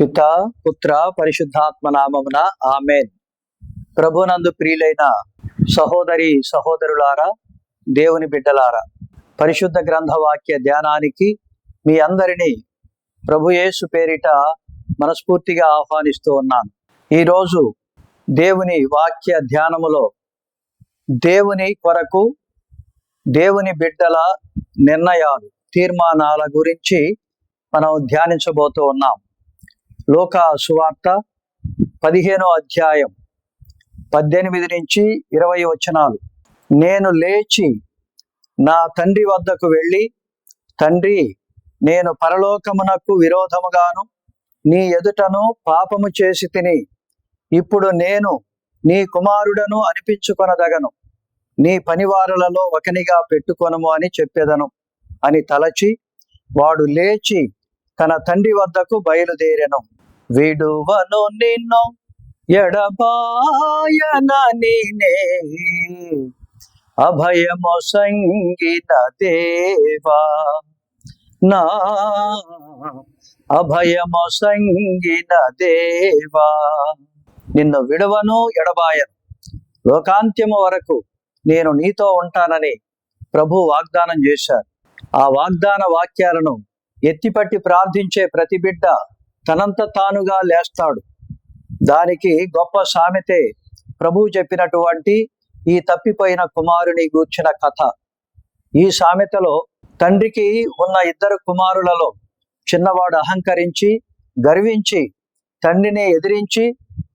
పిత పుత్ర పరిశుద్ధాత్మ నామమున ఆమెన్. ప్రభునందు ప్రియులైన సహోదరి సహోదరులారా దేవుని బిడ్డలారా పరిశుద్ధ గ్రంథ వాక్య ధ్యానానికి మీ అందరినీ ప్రభుయేసు పేరిట మనస్ఫూర్తిగా ఆహ్వానిస్తూ ఉన్నాను. ఈరోజు దేవుని వాక్య ధ్యానములో దేవుని కొరకు దేవుని బిడ్డల నిర్ణయాలు తీర్మానాల గురించి మనం ధ్యానించబోతూ ఉన్నాం. లోక సువార్త పదిహేనో అధ్యాయం పద్దెనిమిది నుంచి ఇరవై వచనాలు. నేను లేచి నా తండ్రి వద్దకు వెళ్ళి తండ్రి నేను పరలోకమునకు విరోధముగాను నీ ఎదుటను పాపము చేసి తిని ఇప్పుడు నేను నీ కుమారుడను అనిపించుకొనదగను. నీ పనివారులలో ఒకనిగా పెట్టుకొనము అని చెప్పెదను. అని తలచి వాడు లేచి తన తండ్రి వద్దకు బయలుదేరెను. విడువను నిన్ను ఎడబాయన అభయము సంగీత దేవా. నా అభయము సంగీత దేవా. నిన్ను విడవను ఎడబాయను. లోకాంత్యము వరకు నేను నీతో ఉంటానని ప్రభు వాగ్దానం చేశారు. ఆ వాగ్దాన వాక్యాలను ఎత్తిపట్టి ప్రార్థించే ప్రతి బిడ్డ తనంత తానుగా లేస్తాడు. దానికి గొప్ప సామెతే ప్రభు చెప్పినటువంటి ఈ తప్పిపోయిన కుమారుని గూర్చిన కథ. ఈ సామెతలో తండ్రికి ఉన్న ఇద్దరు కుమారులలో చిన్నవాడు అహంకరించి గర్వించి తండ్రిని ఎదిరించి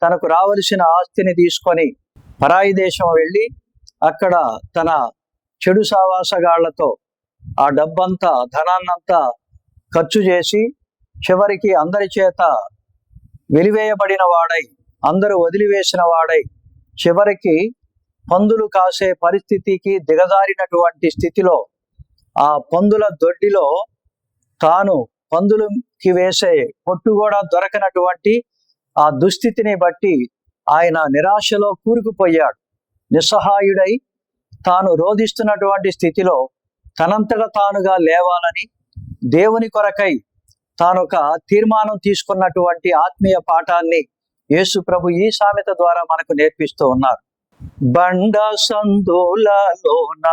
తనకు రావలసిన ఆస్తిని తీసుకొని పరాయి దేశం వెళ్ళి అక్కడ తన చెడు సావాసగాళ్ళతో ఆ డబ్బంతా ధనాన్నంతా ఖర్చు చేసి చివరికి అందరి చేత వెలివేయబడిన వాడై అందరూ వదిలివేసిన వాడై చివరికి పందులు కాసే పరిస్థితికి దిగజారినటువంటి స్థితిలో ఆ పందుల దొడ్డిలో తాను పందులకి వేసే పొట్టు కూడా దొరకనటువంటి ఆ దుస్థితిని బట్టి ఆయన నిరాశలో కూరుకుపోయాడు. నిస్సహాయుడై తాను రోధిస్తున్నటువంటి స్థితిలో తనంతగా తానుగా లేవాలని దేవుని కొరకై తాను ఒక తీర్మానం తీసుకున్నటువంటి ఆత్మీయ పాఠాన్ని యేసు ప్రభు ఈ సామెత ద్వారా మనకు నేర్పిస్తూ ఉన్నారు. బండ సందులలోన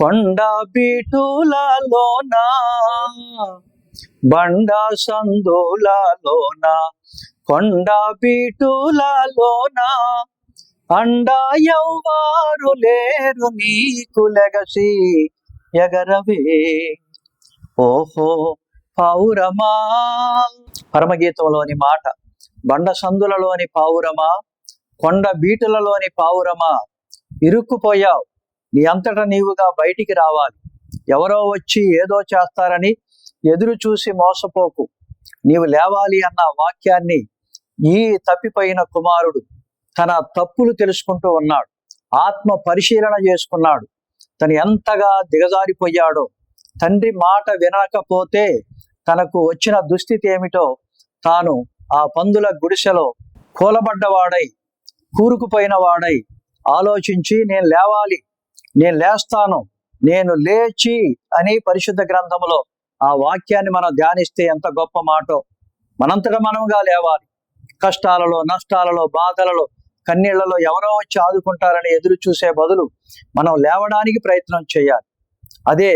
కొండ బీటులలోన బండ సందులలోన కొండ బీటులలోన అండా ఎవ్వారు లేరు నీకు లెగసి ఎగరవే. ఓహో పావురమా పరమగీతంలోని మాట బండ సందులలోని పావురమా? కొండ బీటులలోని పావురమా? ఇరుక్కుపోయావు నీ అంతటా నీవుగా బయటికి రావాలి. ఎవరో వచ్చి ఏదో చేస్తారని ఎదురు చూసి మోసపోకు. నీవు లేవాలి అన్న వాక్యాన్ని ఈ తప్పిపోయిన కుమారుడు తన తప్పులు తెలుసుకుంటూ ఉన్నాడు. ఆత్మ పరిశీలన చేసుకున్నాడు. తను ఎంతగా దిగజారిపోయాడో తండ్రి మాట వినకపోతే తనకు వచ్చిన దుస్థితి ఏమిటో తాను ఆ పందుల గుడిసెలో కూలబడ్డవాడై కూరుకుపోయిన వాడై ఆలోచించి నేను లేవాలి నేను లేస్తాను నేను లేచి అని పరిశుద్ధ గ్రంథంలో ఆ వాక్యాన్ని మనం ధ్యానిస్తే ఎంత గొప్ప మాటో. మనంతట మనముగా లేవాలి. కష్టాలలో నష్టాలలో బాధలలో కన్నీళ్ళలో ఎవరో వచ్చి ఆదుకుంటారని ఎదురు చూసే బదులు మనం లేవడానికి ప్రయత్నం చేయాలి. అదే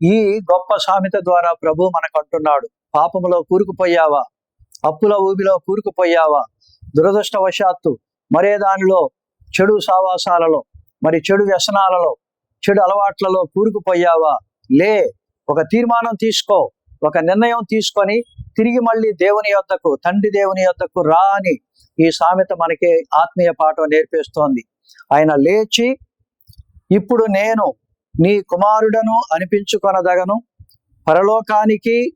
ఈ గొప్ప సామెత ద్వారా ప్రభు మనకు అంటున్నాడు పాపములో కూరుకుపోయావా? అప్పుల ఊబిలో కూరుకుపోయావా? దురదృష్టవశాత్తు మరే దానిలో? చెడు సావాసాలలో మరి చెడు వ్యసనాలలో చెడు అలవాట్లలో కూరుకుపోయావా? లే ఒక తీర్మానం తీసుకో ఒక నిర్ణయం తీసుకొని తిరిగి మళ్ళీ దేవుని యొద్దకు తండ్రి దేవుని యొద్దకు రా అని ఈ సామెత మనకి ఆత్మీయ పాఠం నేర్పిస్తోంది. ఆయన లేచి ఇప్పుడు నేను నీ కుమారుడను అనిపించుకొనదగను. పరలోకానికి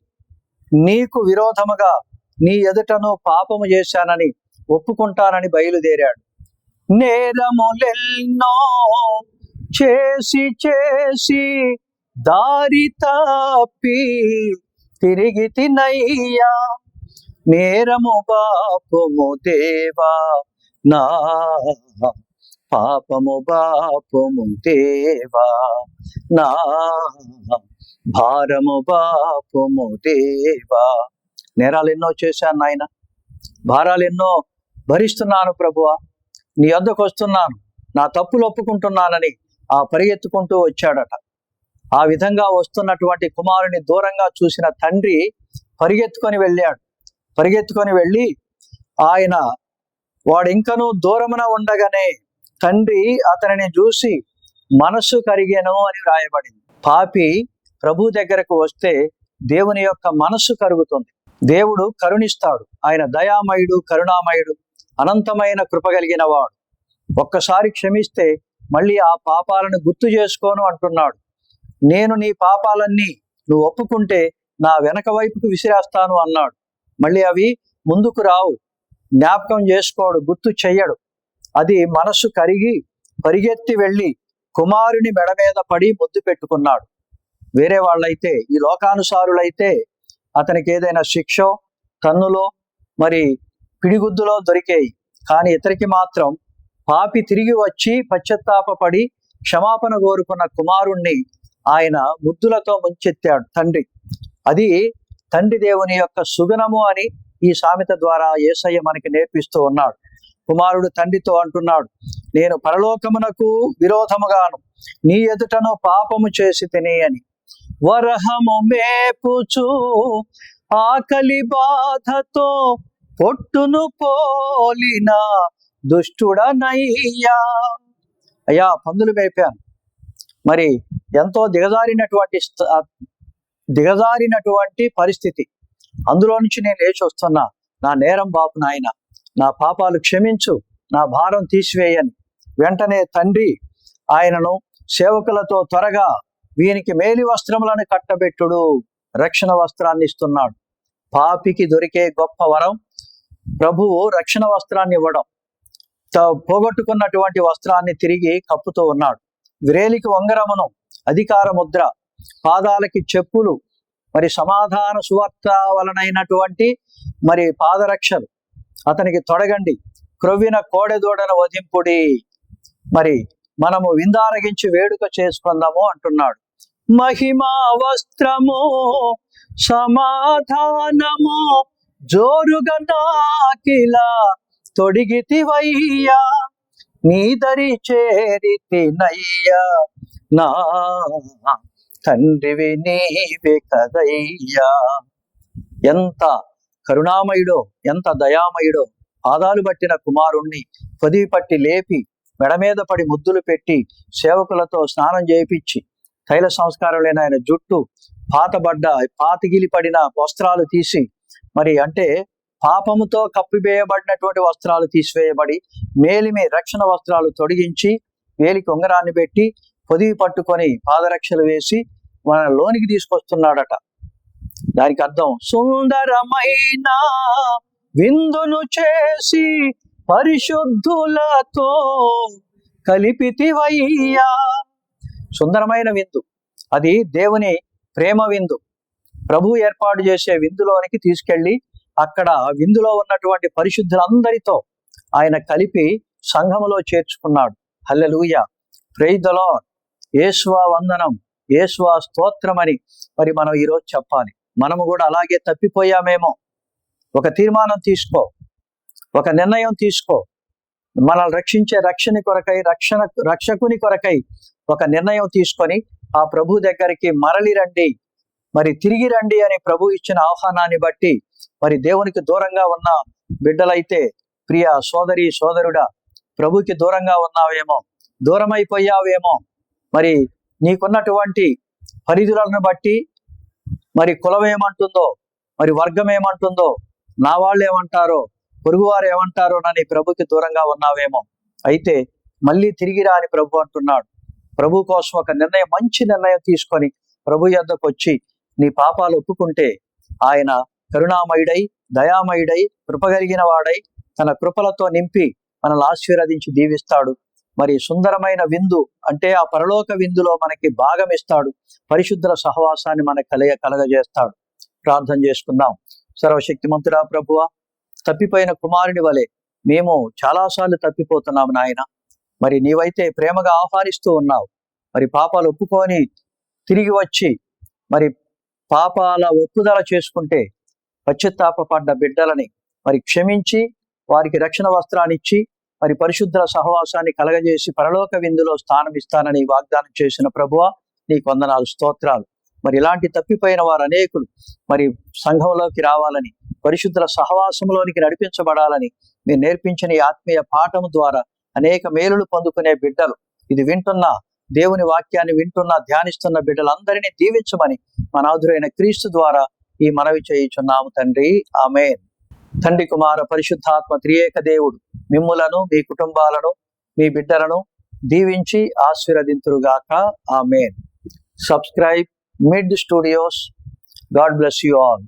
నీకు విరోధముగా నీ ఎదుటను పాపము చేశానని ఒప్పుకుంటానని బయలుదేరాడు. నేరములెన్నో చేసి చేసి దారి తప్పి తిరిగి తినయ్యా. నేరము పాపము దేవా నా పాపము బాపము దేవా నా భారము బాపము దేవా నేరాలు ఎన్నో చేశాను నాయన. భారాలు ఎన్నో భరిస్తున్నాను ప్రభువా. నీ వద్దకు వస్తున్నాను. నా తప్పులు ఒప్పుకుంటున్నానని ఆ పరిగెత్తుకుంటూ వచ్చాడట. ఆ విధంగా వస్తున్నటువంటి కుమారుని దూరంగా చూసిన తండ్రి పరిగెత్తుకొని వెళ్ళాడు. పరిగెత్తుకొని వెళ్ళి ఆయన వాడు ఇంకనూ దూరమున ఉండగానే తండ్రి అతనిని చూసి మనస్సు కరిగెను అని వ్రాయబడింది. పాపి ప్రభు దగ్గరకు వస్తే దేవుని యొక్క మనస్సు కరుగుతుంది. దేవుడు కరుణిస్తాడు. ఆయన దయామయుడు కరుణామయుడు అనంతమైన కృప కలిగిన వాడు. ఒక్కసారి క్షమిస్తే మళ్ళీ ఆ పాపాలను గుర్తు చేసుకోను అంటున్నాడు. నేను నీ పాపాలన్నీ నువ్వు ఒప్పుకుంటే నా వెనక వైపుకు విసిరేస్తాను అన్నాడు. మళ్ళీ అవి ముందుకు రావు. జ్ఞాపకం చేసుకోడు గుర్తు చెయ్యడు. అది మనస్సు కరిగి పరిగెత్తి వెళ్ళి కుమారుని మెడ మీద పడి ముద్దు పెట్టుకున్నాడు. వేరే వాళ్ళైతే ఈ లోకానుసారులైతే అతనికి ఏదైనా శిక్ష కన్నులో మరి పిడిగుద్దులో దొరికేయి. కానీ ఇతరికి మాత్రం పాపి తిరిగి వచ్చి పశ్చత్తాపపడి క్షమాపణ కోరుకున్న కుమారుణ్ణి ఆయన ముద్దులతో ముంచెత్తాడు తండ్రి. అది తండ్రి దేవుని యొక్క సుగుణము అని ఈ సామెత ద్వారా యేసయ్య మనకి నేర్పిస్తూ ఉన్నాడు. కుమారుడు తండ్రితో అంటున్నాడు నేను పరలోకమునకు విరోధముగాను నీ ఎదుటను పాపము చేసి తిని అని. వరహము మేపుచు ఆకలి బాధతో పొట్టును పోలిన దుష్టుడనయ్యా. అయ్యా పందులు మేపాను. మరి ఎంతో దిగజారినటువంటి స్థ- దిగజారినటువంటి పరిస్థితి. అందులో నుంచి నేను లేచి వస్తున్నా. నా నేరం బాపు నాయన. నా పాపాలు క్షమించు నా భారం తీసివేయని. వెంటనే తండ్రి ఆయనను సేవకులతో త్వరగా వీనికి మేలి వస్త్రములను కట్టబెట్టుడు రక్షణ వస్త్రాన్ని ఇస్తున్నాడు. పాపికి దొరికే గొప్ప వరం ప్రభువు రక్షణ వస్త్రాన్ని ఇవ్వడం. త- పోగొట్టుకున్నటువంటి వస్త్రాన్ని తిరిగి కప్పుతూ ఉన్నాడు. విరేలికి వంగరమును అధికార ముద్ర పాదాలకి చెప్పులు మరి సమాధాన సువార్త వలనైనటువంటి మరి పాదరక్షలు అతనికి తొడగండి. క్రొవ్విన కోడెదూడను వధింపుడి. మరి మనము విందారగించి వేడుక చేసుకుందాము అంటున్నాడు. మహిమా వస్త్రము సమాధానము జోరుగా నాకిలా తొడిగితివయ్యా. నీదరి చేరితినయ్యా. నా తండ్రివి నీవే కదయ్యా. ఎంత కరుణామయుడో ఎంత దయామయుడో. పాదాలు పట్టిన కుమారుణ్ణి పొదివి పట్టి లేపి మెడ మీద పడి ముద్దులు పెట్టి సేవకులతో స్నానం చేయించి తైల సంస్కారం లేని ఆయన జుట్టు పాతబడ్డ పాతిగిలి పడిన వస్త్రాలు తీసి మరి అంటే పాపముతో కప్పివేయబడినటువంటి వస్త్రాలు తీసివేయబడి మేలిమి రక్షణ వస్త్రాలు తొడిగించి వేలికి ఉంగరాన్ని పెట్టి పొదివి పట్టుకొని పాదరక్షలు వేసి మన లోనికి తీసుకొస్తున్నాడట. దానికి అర్థం సుందరమైన విందును చేసి పరిశుద్ధులతో కలిపితివయ్యా. సుందరమైన విందు. అది దేవుని ప్రేమ విందు. ప్రభు ఏర్పాటు చేసే విందులోనికి తీసుకెళ్ళి అక్కడ విందులో ఉన్నటువంటి పరిశుద్ధులందరితో ఆయన కలిపి సంఘములో చేర్చుకున్నాడు. హల్లెలూయ. ప్రైదలో యేసువా వందనం. యేసువా స్తోత్రమని మరి మనం ఈరోజు చెప్పాలి. మనము కూడా అలాగే తప్పిపోయామేమో. ఒక తీర్మానం తీసుకో. ఒక నిర్ణయం తీసుకో. మనల్ని రక్షించే రక్షణ కొరకై రక్షణ రక్షకుని కొరకై ఒక నిర్ణయం తీసుకొని ఆ ప్రభు దగ్గరికి మరలి రండి. మరి తిరిగి రండి అని ప్రభు ఇచ్చిన ఆహ్వానాన్ని బట్టి మరి దేవునికి దూరంగా ఉన్న బిడ్డలైతే ప్రియ సోదరి సోదరుడా ప్రభుకి దూరంగా ఉన్నావేమో దూరమైపోయావేమో. మరి నీకున్నటువంటి పరిధులను బట్టి మరి కులం ఏమంటుందో మరి వర్గం ఏమంటుందో నా వాళ్ళు ఏమంటారో పొరుగువారు ఏమంటారో నని ప్రభుకి దూరంగా ఉన్నావేమో. అయితే మళ్ళీ తిరిగి రా అని ప్రభు అంటున్నాడు. ప్రభు కోసం ఒక నిర్ణయం మంచి నిర్ణయం తీసుకొని ప్రభు యొద్దకు వచ్చి నీ పాపాలు ఒప్పుకుంటే ఆయన కరుణామయుడై దయామయుడై కృపగలిగిన వాడై తన కృపలతో నింపి మనల్ని ఆశీర్వదించి దీవిస్తాడు. మరి సుందరమైన విందు అంటే ఆ పరలోక విందులో మనకి భాగం ఇస్తాడు. పరిశుద్ధుల సహవాసాన్ని మనకు కలగ కలగజేస్తాడు. ప్రార్థన చేసుకుందాం. సర్వశక్తిమంతుడా ప్రభువ తప్పిపోయిన కుమారుని వలె మేము చాలాసార్లు తప్పిపోతున్నాము నాయన. మరి నీవైతే ప్రేమగా ఆహ్వానిస్తూ ఉన్నావు. మరి పాపాలు ఒప్పుకొని తిరిగి వచ్చి మరి పాపాల ఒప్పుదల చేసుకుంటే పశ్చాత్తాపడ్డ బిడ్డలని మరి క్షమించి వారికి రక్షణ వస్త్రాన్ని ఇచ్చి మరి పరిశుద్ధుల సహవాసాన్ని కలగజేసి పరలోక విందులో స్థానం ఇస్తానని వాగ్దానం చేసిన ప్రభువ నీ కొందనాలు స్తోత్రాలు. మరి ఇలాంటి తప్పిపోయిన వారు అనేకులు మరి సంఘంలోకి రావాలని పరిశుద్ధుల సహవాసంలోనికి నడిపించబడాలని మీరు నేర్పించిన ఈ ఆత్మీయ పాఠము ద్వారా అనేక మేలులు పొందుకునే బిడ్డలు. ఇది వింటున్న దేవుని వాక్యాన్ని వింటున్న ధ్యానిస్తున్న బిడ్డలందరినీ దీవించమని మనాధురైన క్రీస్తు ద్వారా ఈ మనవి చేయుచున్నాము తండ్రి. ఆమె తండ్రి కుమార పరిశుద్ధాత్మ త్రియేక దేవుడు. మిమ్ములను మీ కుటుంబాలను మీ బిడ్డలను దీవించి ఆశీర్వదింతురుగాక. Amen. Subscribe mid studios god bless you all